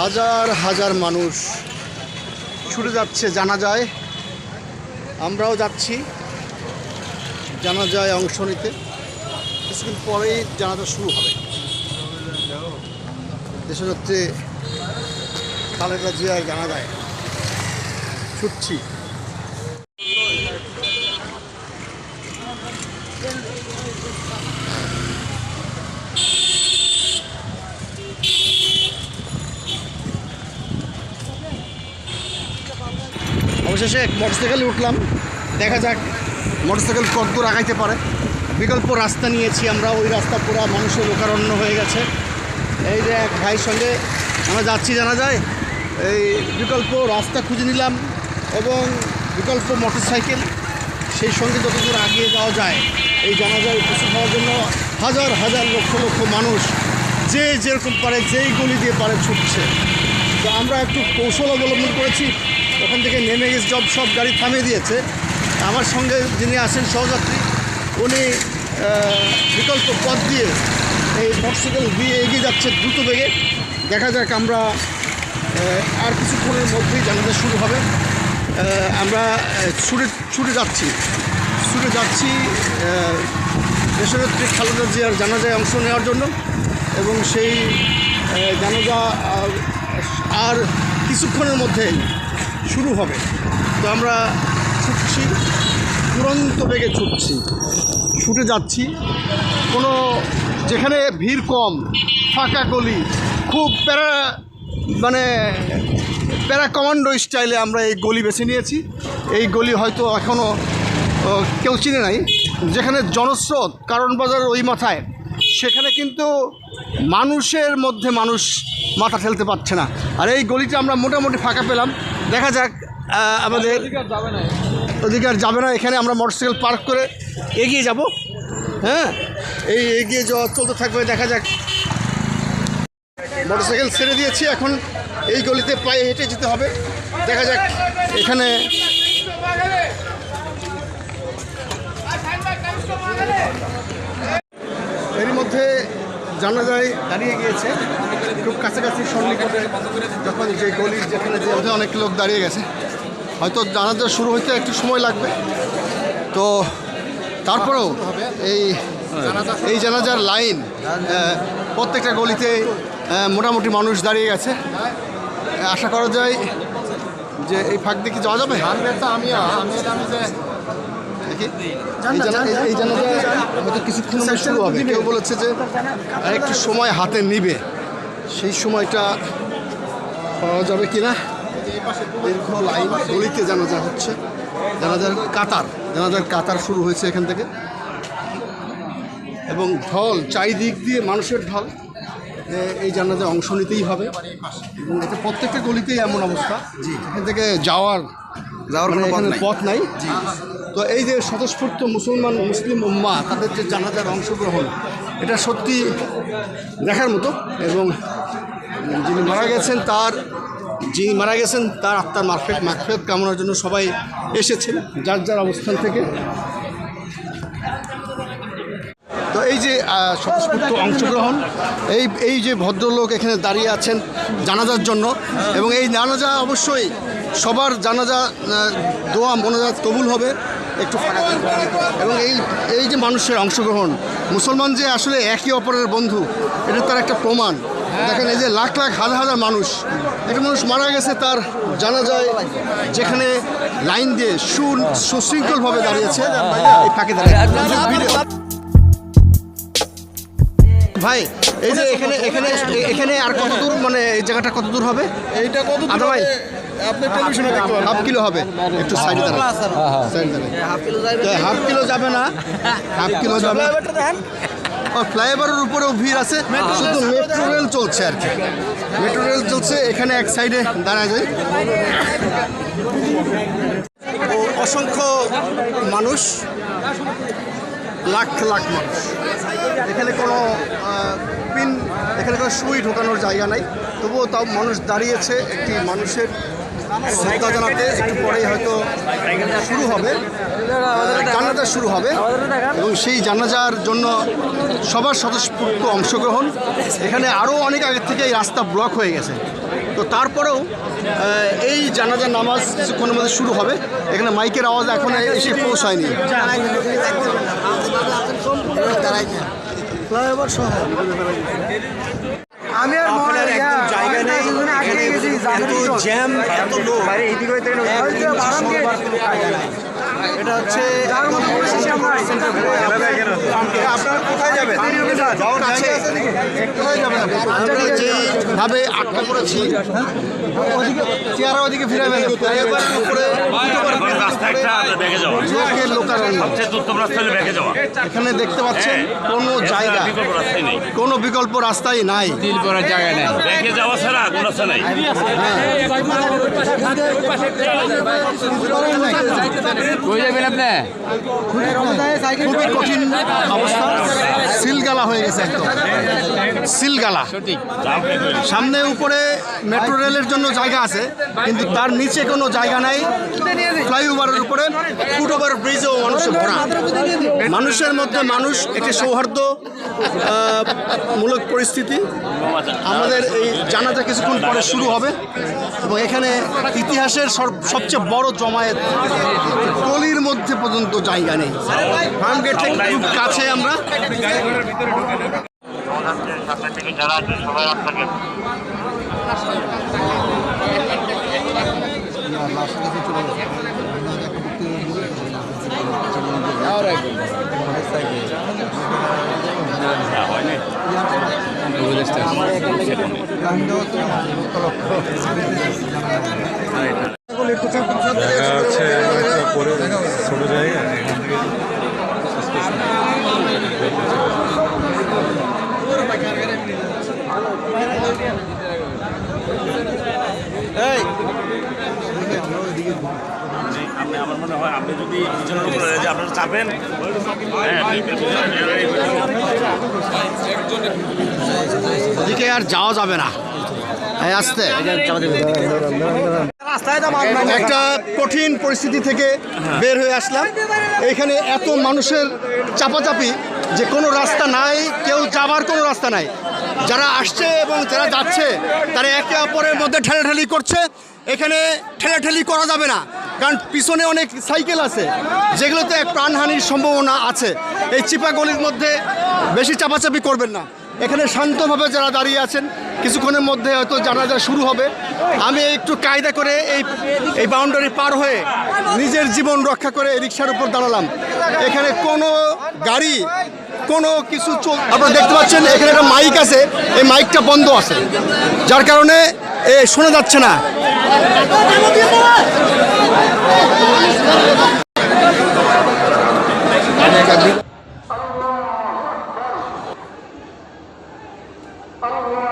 হাজার হাজার মানুষ ছুটে যাচ্ছে, জানা যায়। আমরাও যাচ্ছি জানা যায় অংশ নিতে। কিছুদিন পরেই জানাজা শুরু হবে। দেশযাত্রী খালেদা জিয়ার জানা যায়। ছুটছি। অবশেষে মোটরসাইকেলে উঠলাম। দেখা যাক মোটরসাইকেল কতদূর আগাইতে পারে। বিকল্প রাস্তা নিয়েছি আমরা, ওই রাস্তা পুরো মানুষের লোকারণ্য হয়ে গেছে। এই যে এক ভাইয়ের সঙ্গে আমরা যাচ্ছি, জানা যায়, এই বিকল্প রাস্তা খুঁজে নিলাম এবং বিকল্প মোটরসাইকেল সেই সঙ্গে যতদূর আগিয়ে যাওয়া যায়, এই জানাজায় উপস্থিত হওয়ার জন্য হাজার হাজার লক্ষ লক্ষ মানুষ যে যেরকম পারে, যেই গলি দিয়ে পারে ছুটছে। তো আমরা একটু কৌশল অবলম্বন করেছি। ওখান থেকে নেমে গেছে জব সব গাড়ি থামিয়ে দিয়েছে। আমার সঙ্গে যিনি আসেন সহযাত্রী, উনি বিকল্প পথ দিয়ে এই মোটরসাইকেল দিয়ে এগিয়ে যাচ্ছে দ্রুত বেগে। দেখা যাক আমরা আর কিছুক্ষণের মধ্যেই জানাজা শুরু হবে। আমরা ছুটে ছুটে যাচ্ছি। ছুটে যাচ্ছি দেশনেত্রী খালেদা জিয়ার জানাজায় অংশ নেওয়ার জন্য এবং সেই জানাজা আর কিছুক্ষণের মধ্যেই শুরু হবে। তো আমরা ছুটছি তুরন্ত বেগে ছুটছি। ছুটে যাচ্ছি। কোনো যেখানে ভিড় কম, ফাঁকা গলি, খুব প্যারা মানে প্যারা কমান্ডো স্টাইলে আমরা এই গলি বেছে নিয়েছি। এই গলি হয়তো এখনও কেউ চিনে নাই। যেখানে জনস্রোত, কারণ বাজার ওই মাথায়, সেখানে কিন্তু মানুষের মধ্যে মানুষ মাথা ঠেলতে পারছে না। আর এই গলিটা আমরা মোটামুটি ফাঁকা পেলাম। দেখা যাক আমাদের অধিকার যাবে না এখানে আমরা মোটরসাইকেল পার্ক করে এগিয়ে যাব। হ্যাঁ এই এগিয়ে যাওয়া চলতে থাকবে দেখা যাক। মোটরসাইকেল ছেড়ে দিয়েছি এখন এই গলিতে পায়ে হেঁটে যেতে হবে। দেখা যাক এখানে এর মধ্যে জানা যায় দাঁড়িয়ে গিয়েছে। খুব কাছাকাছি সন্নিকটে, যখন যে গলি যেখানে যে অনেক লোক দাঁড়িয়ে গেছে। হয়তো জানাজা শুরু হইতে একটু সময় লাগবে। তো তারপরেও এই এই জানাজার লাইন প্রত্যেকটা গলিতে মোটামুটি মানুষ দাঁড়িয়ে গেছে। আশা করা যায় যে এই ফাঁক দিয়ে কি যাওয়া যাবে? দেখি এই জানা- এই- এই জানাজা হয়তো কিছুক্ষণ শুরু হবে। কেউ বলেছে যে আর একটু সময় হাতে নিবে। সেই সময়টা পাওয়া যাবে কিনা? দীর্ঘ লাইন গলিতে জানাজা হচ্ছে। জানাজার কাতার জানাজার কাতার শুরু হয়েছে এখান থেকে। এবং ঢল চারিদিক দিয়ে মানুষের ঢল। এই জানাজায় অংশ নিতেই হবে। এবং এতে প্রত্যেকটা গলিতেই এমন অবস্থা। জি। এখান থেকে যাওয়ার যাওয়ার কোনো এখানে পথ নাই। তো এই যে স্বতঃস্ফূর্ত মুসলমান মুসলিম উম্মা তাদের যে জানাজার অংশগ্রহণ, এটা সত্যি দেখার মতো। এবং যিনি মারা গেছেন, তার যিনি মারা গেছেন, তার আত্মার মারফেট মারফেত কামনার জন্য সবাই এসেছেন, যার যার অবস্থান থেকে। তো এই যে স্বতঃস্ফূর্ত অংশগ্রহণ, এই এই যে ভদ্রলোক এখানে দাঁড়িয়ে আছেন জানাজার জন্য, এবং এই জানাজা অবশ্যই সবার জানাজা দোয়া মনাজাত কবুল হবে। একটু ফাঁকা। এবং এই এই যে মানুষের অংশগ্রহণ মুসলমান যে আসলে একে অপরের বন্ধু এটা তার একটা প্রমাণ। দেখেন এই যে লাখ লাখ হাজার হাজার মানুষ একটা মানুষ মারা গেছে তার জানা যায় যেখানে লাইন দিয়ে সু সুশৃঙ্খলভাবে দাঁড়িয়েছে। এই ফাঁকে দাঁড়িয়ে। ভাই এই যে এখানে এখানে এখানে আর কত দূর মানে এই জায়গাটা কত দূর হবে? এইটা কত আদা ভাই আপনি টেলিভিশনে দেখতে পারেন। হাফ কিলো হবে। একটু সাইডে দাঁড়ান। সাইডে দাঁড়ান। হাফ কিলো যাবে না? হাফ কিলো যাবে। ও ফ্লাইওভারের উপরেও ভিড় আছে। শুধু মেট্রো রেল চলছে আর কি। মেট্রো রেল চলছে এখানে এক সাইডে দাঁড়ায় যায় ও অসংখ্য মানুষ লাখ লাখ মানুষ। এখানে কোনো আহ, পিন এখানে কোনো সুই ঢোকানোর জায়গা নাই। তবুও তাও মানুষ দাঁড়িয়েছে একটি মানুষের শ্রদ্ধা জানাতে একটু পরেই হয়তো শুরু হবে। জানাজা শুরু হবে এবং সেই জানাজার জন্য সবার স্বতঃস্ফূর্ত অংশগ্রহণ। এখানে আরও অনেক আগে থেকে এই রাস্তা ব্লক হয়ে গেছে। তো তারপরেও এই জানাজার নামাজ কিছুক্ষণের মধ্যে শুরু হবে। এখানে মাইকের আওয়াজ এখন এসে পৌঁছায়নি। আমি আর মনে একদম জায়গা নেই। এত জ্যাম এত লোক। এটা হচ্ছে আপনারা কোথায় যাবেন কাছে কোথায় যাবেন আমরা যেভাবে আটকা করেছি ওদিকে চেয়ারা উপরে যাওয়া এখানে দেখতে পাচ্ছেন কোনো জায়গা বিকল্প রাস্তাই নেই কোনো বিকল্প রাস্তাই নাই ব্যাগে যাওয়া ছাড়া কোনো রাস্তা নাই কই যাবেন আপনি? খুবই কঠিন অবস্থা। সিলগালা হয়ে গেছে একদম। সিলগালা। জাম লেগে গেছে। সামনে উপরে মেট্রো রেলের জন্য জায়গা আছে কিন্তু তার নিচে কোনো জায়গা নাই। ফ্লাইওভারের উপরে ফুট ওভার ব্রিজেও মানুষের ভরা। মানুষের মধ্যে মানুষ একটি সৌহার্দ্য মূলক পরিস্থিতি। আমাদের এই জানাজা কিছুক্ষণ পরে শুরু হবে। এবং এখানে ইতিহাসের সর- সবচেয়ে বড় জমায়েত। গলির মধ্যে পর্যন্ত জায়গা নেই। ফার্ম গেট থেকে খুব কাছে আমরা। আছে পরে ছোট জায়গা এখান থেকে আপনি আমার মনে হয় আপনি যদি পিছনের উপরে যে আপনারা চাপেন হ্যাঁ ওদিকে আর যাওয়া যাবে না। এই আসতে। একটা কঠিন পরিস্থিতি থেকে বের হয়ে আসলাম। এখানে এত মানুষের চাপাচাপি যে কোনো রাস্তা নাই, কেউ যাবার কোনো রাস্তা নাই। যারা আসছে এবং যারা যাচ্ছে, তারা একে অপরের মধ্যে ঠেলাঠেলি করছে। এখানে ঠেলাঠেলি করা যাবে না, কারণ পিছনে অনেক সাইকেল আছে, যেগুলোতে প্রাণহানির সম্ভাবনা আছে। এই চিপা গলির মধ্যে বেশি চাপাচাপি করবেন না। এখানে শান্তভাবে যারা দাঁড়িয়ে আছেন, কিছুক্ষণের মধ্যে হয়তো জানাজা শুরু হবে। আমি একটু কায়দা করে এই এই বাউন্ডারি পার হয়ে নিজের জীবন রক্ষা করে রিক্সার উপর দাঁড়ালাম। এখানে কোনো গাড়ি, কোনো কিছু আপনারা দেখতে পাচ্ছেন, এখানে একটা মাইক আছে, এই মাইকটা বন্ধ আছে। যার কারণে এ শোনা যাচ্ছে না। Allah